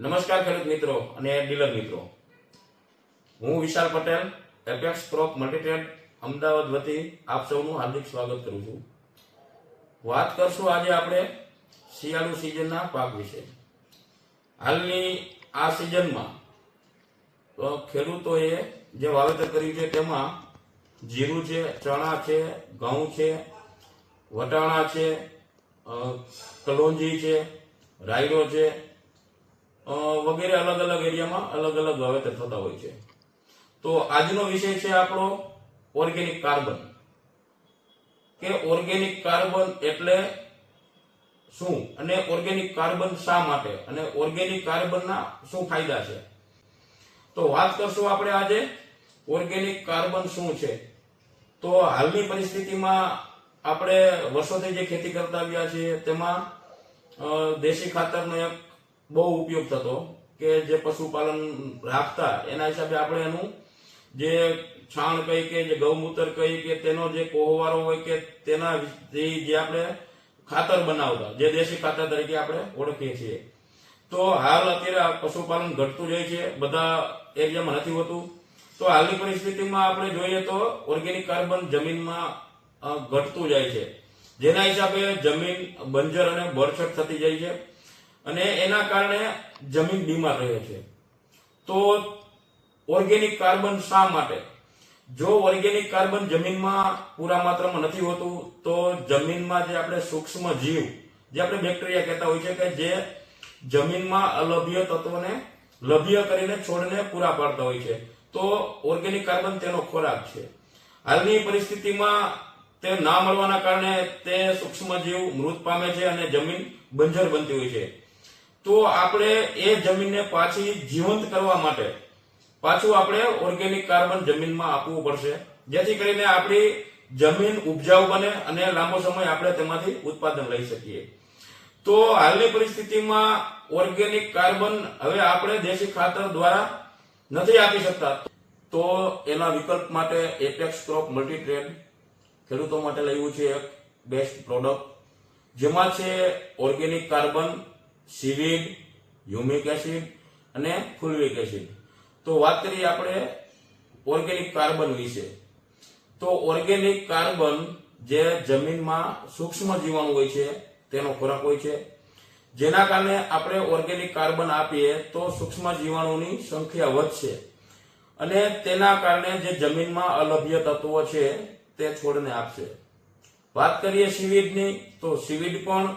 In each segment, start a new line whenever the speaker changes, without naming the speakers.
નમસ્કાર ખેડૂત મિત્રો અને ડીલર મિત્રો. હું Vishal Patel, Apex Crop Multitrade, Ahmedabad વતી આપ સૌનું હાર્દિક સ્વાગત કરું છું. વાત કરશું આજે આપણે શિયાળુ સિઝનના પાક વિશે. હાલની આ સિઝનમાં તો ખેડૂતોએ જે વાવેતર કર્યું છે તેમાં જીરું છે, ચણા છે, ઘઉં છે, વટાણા છે કલોંજી છે રાયડો છે વગેરે અલગ અલગ એરિયામાં અલગ અલગ વાવેતર થતા હોય છે. તો આજનો વિષય છે આપણો ઓર્ગેનિક કાર્બન. કે ઓર્ગેનિક કાર્બન એટલે શું? અને ઓર્ગેનિક કાર્બન શા માટે? અને ઓર્ગેનિક કાર્બનના શું ફાયદા છે? તો વાત કરશું આપણે આજે ઓર્ગેનિક કાર્બન શું છે? તો હાલની પરિસ્થિતિમાં આપણે વર્ષોથી જે ખેતી કરતા આવ્યા છીએ, તેમાં દેશી ખાતરનો એક બહુ ઉપયોગ થતો કે જે પશુપાલન રાખતા, એના હિસાબે આપણે એનું જે છાણ કહી કે, જે ગૌમૂત્ર કહી કે, તેનો જે કોહવારો હોય કે, તેના જે- આપણે ખાતર બનાવતા, જે દેશી ખાતર તરીકે આપણે ઓળખીએ છીએ. તો હાલ અત્યારે પશુપાલન ઘટતું જાય છે, બધા એરિયામાં નથી હોતું. તો હાલની પરિસ્થિતિમાં આપણે જોઈએ તો ઓર્ગેનિક કાર્બન જમીનમાં ઘટતું જાય છે. જેના હિસાબે જમીન, બંજર અને બરછટ થતી જાય છે. અને એના કારણે જમીન બીમાર રહે છે. તો ઓર્ગેનિક કાર્બન શા માટે? જો ઓર્ગેનિક કાર્બન જમીનમાં પૂરા માત્રામાં નથી હોતું, તો જમીનમાં જે આપણે સૂક્ષ્મ જીવ, જે આપણે બેક્ટેરિયા કહેતા હોય છે કે જે જમીનમાં અલભ્ય તત્વોને લભ્ય કરીને છોડને પૂરા પાડતા હોય છે, તો ઓર્ગેનિક કાર્બન તેનો ખોરાક છે. હાલની પરિસ્થિતિમાં તે ના મળવાના કારણે તે સૂક્ષ્મ જીવ મૃત પામે છે અને જમીન બંજર બનતી હોય છે. તો આપણે એ જમીનને પાછી જીવંત કરવા માટે પાછું આપણે ઓર્ગેનિક કાર્બન જમીનમાં આપવું પડશે. જેથી કરીને આપણી જમીન ઉપજાઉ બને અને લાંબો સમય આપણે તેમાંથી ઉત્પાદન લઈ શકીએ. તો હાલની પરિસ્થિતિમાં ઓર્ગેનિક કાર્બન હવે આપણે દેશી ખાતર દ્વારા નથી આપી શકતા. તો એના વિકલ્પ માટે એપેક્સ ક્રોપ મલ્ટીટ્રેડ ખેડૂતો માટે લાવ્યું છે એક બેસ્ટ પ્રોડક્ટ જેમાં છે organic carbon seaweed humic acid અને ફુલવિક એસિડ. તો વાત કરીએ આપણે ઓર્ગેનિક કાર્બન વિશે. તો ઓર્ગેનિક કાર્બન જે જમીનમાં સૂક્ષ્મ જીવાણુ હોય છે, તેનો ખોરાક હોય છે, જેના કારણે આપણે ઓર્ગેનિક કાર્બન આપીએ તો સૂક્ષ્મ જીવાણુની સંખ્યા વધશે. અને તેના કારણે જે જમીનમાં અલભ્ય તત્વો છે, તે છોડને આપશે. વાત કરીએ સીવીડની, તો સીવીડ પણ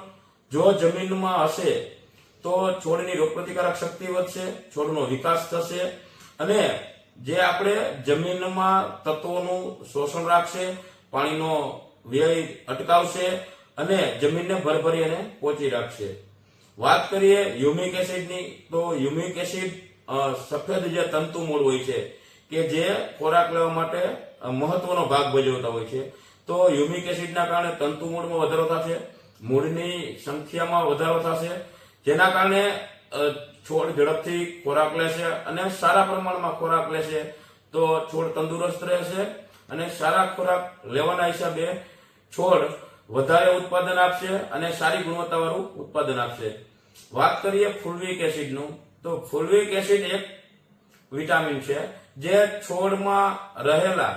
જો જમીનમાં હશે તો છોડની રોગપ્રતિકારક શક્તિ વધશે, છોડનો વિકાસ થશે અને જે આપણે જમીનમાં તત્વોનું શોષણ રાખશે, પાણીનો વ્યય અટકાવશે અને જમીનને ભરભરી અને પહોંચી રાખશે. વાત કરીએ યુમિક એસિડની, તો હ્યુમિક એસિડ સફેદ જે તંતુ મૂળ હોય છે, કે જે ખોરાક લેવા માટે મહત્વનો ભાગ ભજવતા હોય છે. તો યુમિક એસિડના કારણે તંતુ મૂળમાં વધારો થશે, મૂળની સંખ્યામાં વધારો થશે જેના કારણે છોડ ઝડપથી ખોરાક લેશે અને સારા પ્રમાણમાં ખોરાક લેશે તો છોડ તંદુરસ્ત રહેશે અને સારા ખોરાક લેવાના હિસાબે છોડ વધારે ઉત્પાદન આપશે અને સારી ગુણવત્તાવાળું ઉત્પાદન આપશે. વાત કરીએ ફૂલવિક એસિડનું. તો ફૂલવિક એસિડ એક વિટામિન છે, જે છોડમાં રહેલા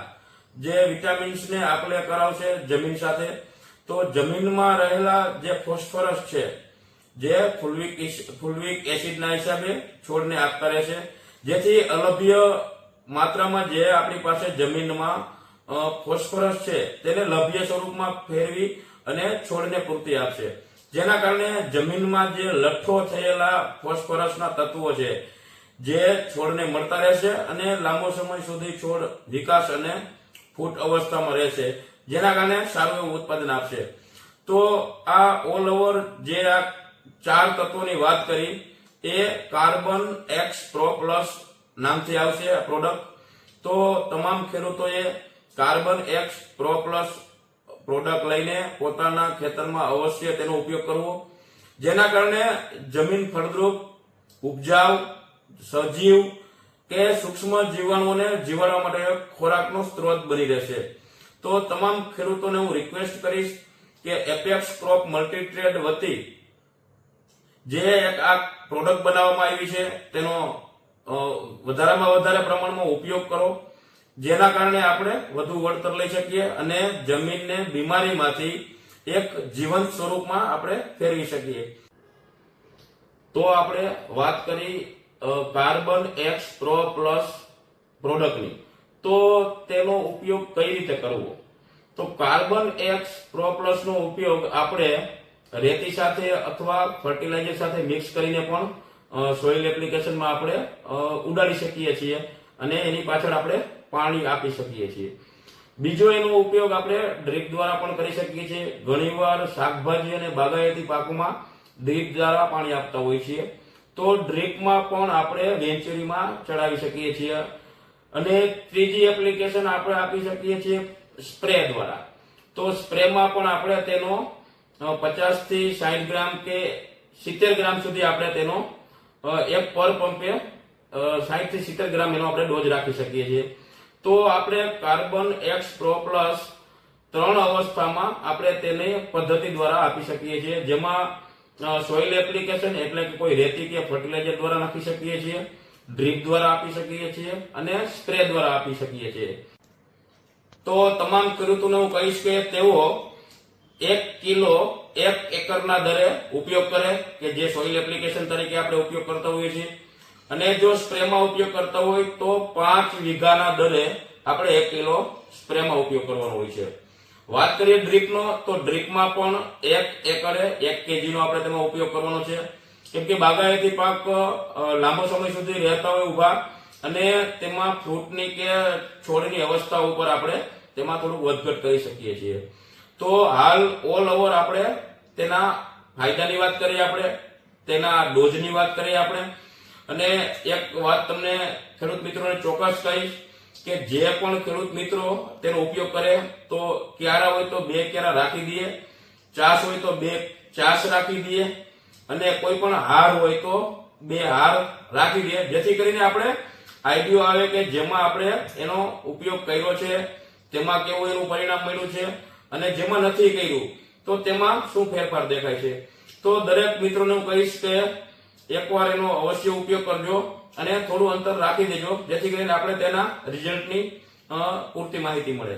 જે વિટામિન્સને આપલે કરાવશે જમીન સાથે. તો જમીનમાં રહેલા જે ફોસ્ફરસ છે જે ફુલવિક ફુલવિક એસિડના હિસાબે છોડને આપતા રહેશે જેથી અલભ્ય માત્રામાં જે આપણી પાસે જમીનમાં ફોસ્ફરસ છે, તેને લભ્ય સ્વરૂપમાં ફેરવી અને છોડને પૂર્તિ આપશે. જેના કારણે જમીનમાં જે લઠ્ઠો થયેલા ફોસ્ફરસના તત્વો છે, જે છોડને મળતા રહેશે અને લાંબો સમય સુધી છોડ વિકાસ અને ફૂટ અવસ્થામાં રહેશે જેના કારણે સારું એવું ઉત્પાદન આપશે. તો આ ઓલ ઓવર જે આ ચાર તત્વોની વાત કરી. એ કાર્બન એક્સ પ્રો પ્લસ નામથી આવશે પ્રોડક્ટ. તો તમામ ખેડૂતોએ Carbon X Pro Plus product લઈને પોતાના ખેતરમાં અવશ્ય તેનો ઉપયોગ કરવો. જેના કારણે જમીન ફળદ્રુપ ઉપજાઉ સજીવ કે સૂક્ષ્મ જીવાણુઓને જીવાડવા માટે ખોરાકનો સ્ત્રોત બની રહેશે. તો તમામ ખેડૂતોને હું રિક્વેસ્ટ કરીશ કે એપેક્સ ક્રોપ મલ્ટીટ્રેડ વતી જે એક આ પ્રોડક્ટ બનાવવામાં આવી છે, તેનો વધારામાં વધારે પ્રમાણમાં ઉપયોગ કરો, જેના કારણે આપણે વધુ વળતર લઈ શકીએ અને જમીનને બીમારીમાંથી એક જીવંત સ્વરૂપમાં આપણે ફેરવી શકીએ. તો આપણે વાત કરી કાર્બન એક્સ પ્રો પ્લસ પ્રોડક્ટની. તો તેનો ઉપયોગ કઈ રીતે કરવો? તો કાર્બન એક્સ પ્રો પ્લસ નો ઉપયોગ આપણે રેતી સાથે અથવા ફર્ટિલાઇઝર સાથે મિક્સ કરીને પણ સોઇલ એપ્લિકેશનમાં આપણે ઉડાડી શકીએ છીએ અને એની પાછળ આપણે પાણી આપી શકીએ છીએ. બીજો એનો ઉપયોગ આપણે ડ્રીપ દ્વારા પણ કરી શકીએ છીએ. ઘણીવાર શાકભાજી અને બાગાયતી પાકોમાં ડ્રીપ દ્વારા પાણી આપતા હોઈએ છીએ. તો ડ્રીપમાં પણ આપણે વેંચુરીમાં ચડાવી શકીએ છીએ. અને ત્રીજી એપ્લિકેશન આપણે આપી શકીએ છીએ સ્પ્રે દ્વારા. તો સ્પ્રેમાં પણ આપણે તેનો પચાસથી સાઠ ગ્રામ કે સિત્તેર ગ્રામ સુધી આપણે તેનો એક પર પંપે સાહીઠથી સિત્તેર ગ્રામ એનો આપણે ડોઝ રાખી શકીએ છીએ. તો આપણે કાર્બન એક્સ પ્રો પ્લસ ત્રણ અવસ્થામાં આપણે તેને પદ્ધતિ દ્વારા આપી શકીએ છીએ, જેમાં સોઇલ એપ્લિકેશન એટલે કે કોઈ રેતી કે ફર્ટિલાઇઝર દ્વારા નાખી શકીએ છીએ, ડ્રીપ દ્વારા આપી શકીએ છીએ અને સ્પ્રે દ્વારા આપી શકીએ છીએ. તો તમામ ખેડૂતોને હું કહીશ કે તેઓ એક કિલો, એક એકરના દરે ઉપયોગ કરે કે જે સોઇલ એપ્લિકેશન તરીકે આપણે ઉપયોગ કરતા હોઈએ છીએ. અને જો સ્પ્રેમાં ઉપયોગ કરતા હોય તો પાંચ વીઘાના દરે આપણે એક કિલો સ્પ્રેમાં ઉપયોગ કરવાનો હોય છે. વાત કરીએ ડ્રીપનો, તો ડ્રીપમાં પણ એક એકરે એક કેજીનો આપણે તેમાં ઉપયોગ કરવાનો છે. કેમ કે બાગાયતી પાક લાંબો સમય સુધી રહેતા હોય ઊભા અને તેમાં ફ્રૂટની કે છોડની અવસ્થા ઉપર આપણે તેમાં થોડુંક વધઘટ કરી શકીએ છીએ. તો હાલ ઓલ ઓવર આપણે તેના ફાયદાની વાત કરીએ આપણે, તેના ડોઝની વાત કરીએ આપણે. અને એક વાત તમને ખેડૂત મિત્રોને ચોક્કસ કહીશ કે જે પણ ખેડૂત મિત્રો તેનો ઉપયોગ કરે તો ક્યારા હોય તો બે ક્યારા રાખી દઈએ, ચાસ હોય તો બે ચાસ રાખી દઈએ, અને કોઈ પણ હાર હોય તો બે હાર રાખી દઈએ. જેથી કરીને આપણે આઈડિયો આવે કે જેમાં આપણે એનો ઉપયોગ કર્યો છે, તેમાં કેવું એનું પરિણામ મળ્યું છે અને જેમાં નથી કર્યું, તો તેમાં શું ફેરફાર દેખાય છે? તો દરેક મિત્રોને હું કહીશ કે એકવાર એનો અવશ્ય ઉપયોગ કરજો અને થોડું અંતર રાખી દેજો, જેથી કરીને આપણે તેના રિઝલ્ટની પૂરતી માહિતી મળે.